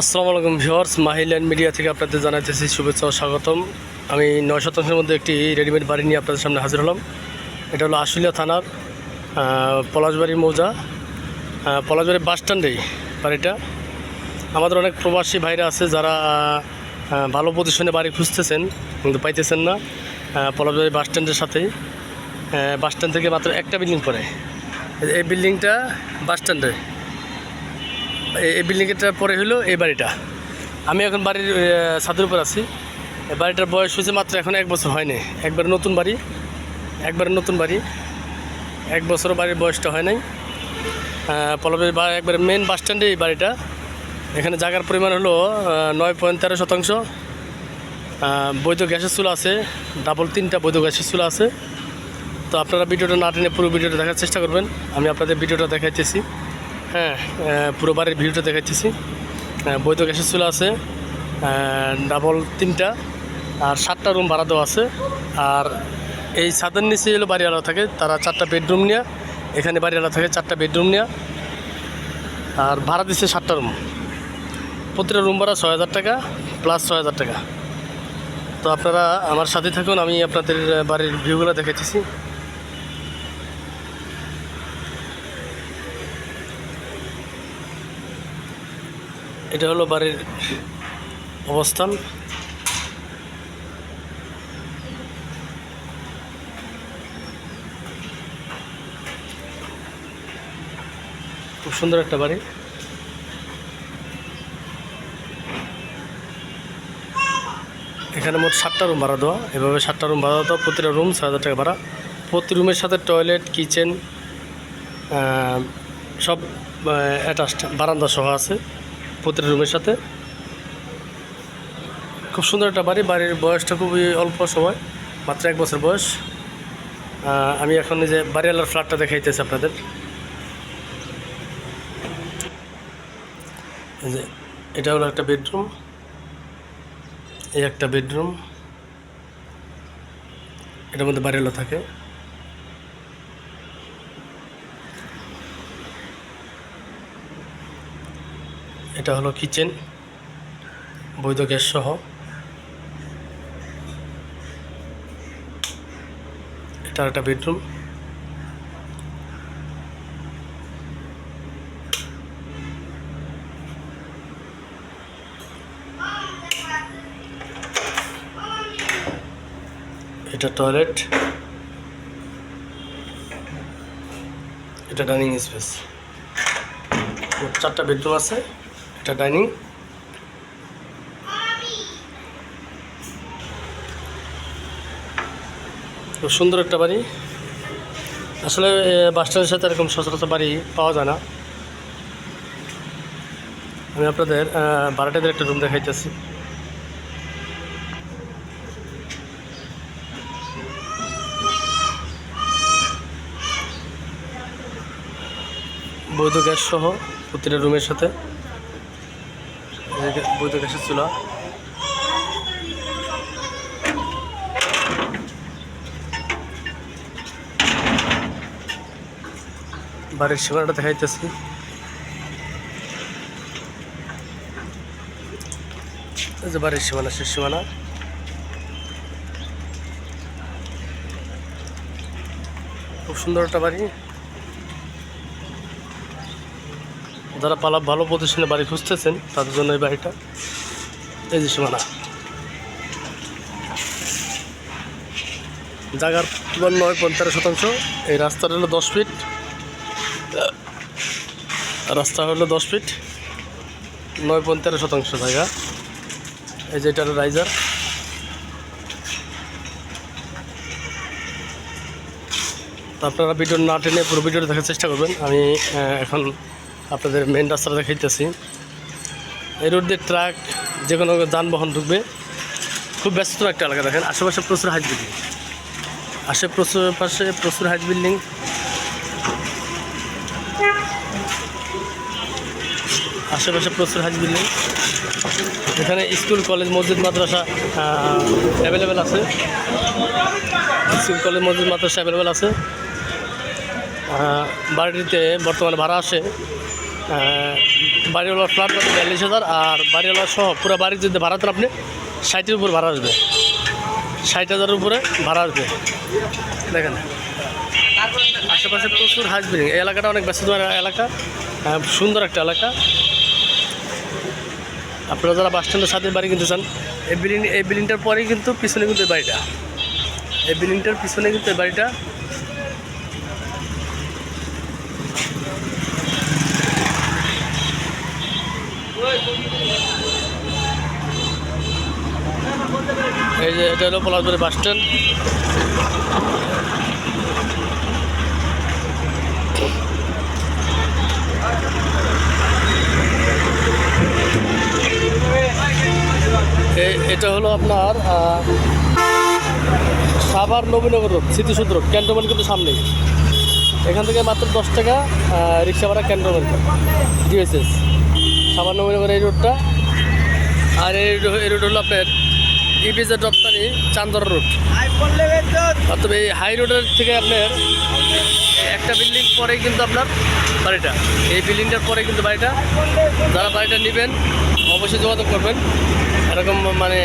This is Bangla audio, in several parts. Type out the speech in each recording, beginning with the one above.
আসসালামু আলাইকুম ভিউয়ার্স মাহিল্যান্ড মিডিয়া থেকে আপনাদের জানাইতেছি শুভেচ্ছা ও স্বাগতম। আমি নয় শতাংশের মধ্যে একটি রেডিমেড বাড়ি নিয়ে আপনাদের সামনে হাজির হলাম। এটা হলো আশুলিয়া থানার পলাশবাড়ি মৌজা। পলাশবাড়ি বাস স্ট্যান্ডেই বাড়িটা। আমাদের অনেক প্রবাসী ভাইরা আছে যারা ভালো পজিশনে বাড়ি খুঁজতেছেন কিন্তু পাইতেছেন না পলাশবাড়ি বাস স্ট্যান্ডের সাথেই। বাস স্ট্যান্ড থেকে মাত্র একটা বিল্ডিং এই- এই বিল্ডিংটা বাস স্ট্যান্ডে। এই- এই বিল্ডিংটা পরে হলো এই বাড়িটা। আমি এখন বাড়ির ছাদের উপর আছি। এই বাড়িটার বয়স হয়েছে মাত্র এখন এক বছর হয়নি। একবার নতুন বাড়ি। একবার নতুন বাড়ি। এক বছর বাড়ির বয়সটা হয় নাই। পলবের একবার মেন বাস স্ট্যান্ডে এই বাড়িটা। এখানে জায়গার পরিমাণ হলো নয় পয়েন্ট তেরো শতাংশ। বৈধ গ্যাসের চুলা আছে। ডাবল তিনটা বৈধ গ্যাসের চুলা আছে। তো আপনারা ভিডিওটা না টেনে পুরো ভিডিওটা দেখার চেষ্টা করবেন। আমি আপনাদের ভিডিওটা দেখাইতেছি। হ্যাঁ পুরো বাড়ির ভিডিওটা দেখাইতেছি। বৈধ গ্যাসের চুলা আছে ডাবল তিনটা, আর সাতটা রুম ভাড়া দেওয়া আছে। আর এই ছাদের নিচে হলো বাড়িওয়ালা থাকে, তারা চারটা বেডরুম নিয়ে, এখানে বাড়িওয়ালা থাকে, চারটা বেডরুম নিয়ে। আর ভাড়া দিচ্ছে সাতটা রুম প্রতিটা রুম ভাড়া ছয় হাজার টাকা প্লাস ছয় হাজার টাকা। তো আপনারা আমার সাথে থাকুন, আমি আপনাদের বাড়ির ভিউগুলো দেখাইতেছি। এটা হলো বাড়ির অবস্থান। খুব সুন্দর একটা বাড়ি। এখানে মোট সাতটা রুম ভাড়া দেওয়া। এভাবে সাতটা রুম ভাড়া দেওয়া, প্রতিটা রুম ছয় হাজার টাকা ভাড়া। প্রতি রুমের সাথে টয়লেট, কিচেন সব অ্যাটাচড বারান্দা সহ আছে। প্রতিটা রুমের সাথে। খুব সুন্দর একটা বাড়ি, বাড়ির বয়সটা খুবই অল্প সময়, মাত্র এক বছর বয়স। আমি এখন যে বাড়িওয়ালার ফ্ল্যাটটা দেখাইতেছি আপনাদের। যে, এটা হলো একটা বেডরুম। এই একটা বেডরুম। এটার মধ্যে বাড়িওয়ালা থাকে। এটা হলো কিচেন, বৈধ গ্যাস সহ। এটা একটা বেডরুম। এটা টয়লেট। এটা ডাইনিং স্পেস। চারটা বেডরুম আছে। এটা ডাইনিং। খুব সুন্দর একটা বাড়ি। আসলে এ, বাস স্ট্যান্ডের সাথে এরকম সচরাচর বাড়ি পাওয়া যায় না। আমি আপনাদের ভাড়াটাদের একটা রুম দেখাইতেছি। বৈধ গ্যাস সহ প্রতিটা রুমের সাথে। বৈধ গ্যাসের চুলা বাড়ির সীমানাটা দেখাইতেছি। বাড়ির সীমানা শেষ সীমানা। খুব সুন্দর একটা বাড়ি। যারা পালা ভালো প্রতিষ্ঠানে বাড়ি খুঁজতেছেন, তাদের জন্য এই বাড়িটা। এই যে সীমানা। জায়গার নয় পঞ্চাশ শতাংশ, এই রাস্তাটা হলো দশ ফিট। রাস্তা হলো দশ ফিট, নয় তেরো শতাংশ জায়গা। এই যে এটা রাইজার আপনারা ভিডিও না টেনে পুরো ভিডিওটা দেখার চেষ্টা করবেন। আমি এখন আপনাদের মেন রাস্তাটা দেখাইতেছি। এই রোড দিয়ে ট্রাক যে কোনো যানবাহন ঢুকবে। খুব ব্যস্ত একটা এলাকা দেখেন আশেপাশে প্রচুর হাইট বিল্ডিং আশে প্রচুর পাশে প্রচুর হাইট বিল্ডিং আশেপাশে প্রচুর হাইট বিল্ডিং এখানে স্কুল কলেজ মসজিদ মাদ্রাসা অ্যাভেলেবেল আছে। স্কুল কলেজ মসজিদ মাদ্রাসা অ্যাভেলেবেল আছে। আহ, বাড়িটিতে বর্তমানে ভাড়া আসে। বাড়িওয়ালার ফ্ল্যাট কত বিয়াল্লিশ হাজার, আর বাড়িওয়ালা সহ পুরো বাড়ির যদি ভাড়া দেন আপনি ষাটের উপর ভাড়া আসবে। ষাট হাজারের উপরে ভাড়া আসবে। দেখেন। আশেপাশে প্রচুর হাঁস বিল্ডিং এই এলাকাটা অনেক ব্যস্ত এলাকা সুন্দর একটা এলাকা। আপনারা যারা বাস স্ট্যান্ডের সাথে বাড়ি কিনতে চান, এই বিল্ডিং এই বিল্ডিংটার পরেই কিন্তু পিছনে কিন্তু বাড়িটা। এই বিল্ডিংটার পিছনে কিন্তু বাড়িটা এটা হলো পলাশবাড়ি বাস স্ট্যান্ড। এটা হলো আপনার সাভার নবীনগর রোড স্মৃতিসৌধ রোড, ক্যান্টনমেন্ট কিন্তু সামনেই। এখান থেকে মাত্র দশ টাকা রিক্সা ভাড়া ক্যান্টনমেন্ট। ডিএসএস। সাভার নবীনগর এই রোডটা। আর এই রোড হলো আপনার ইপিজেড রপ্তানি চান্দর রোড। অর্থাৎ এই হাই রোডের থেকে আপনার একটা বিল্ডিং পরেই কিন্তু আপনার বাড়িটা। এই বিল্ডিংটার পরে কিন্তু বাড়িটা। যারা বাড়িটা নেবেন, অবশ্যই যোগাযোগ করবেন। এরকম মানে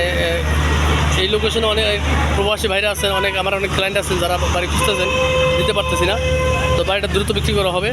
এই লোকেশনে অনেক প্রবাসী ভাইরা আছেন, অনেক আমার অনেক ক্লায়েন্ট আছেন যারা বাড়ি খুঁজতেছেন দিতে পারতেছি না। তো বাড়িটা দ্রুত বিক্রি করা হবে।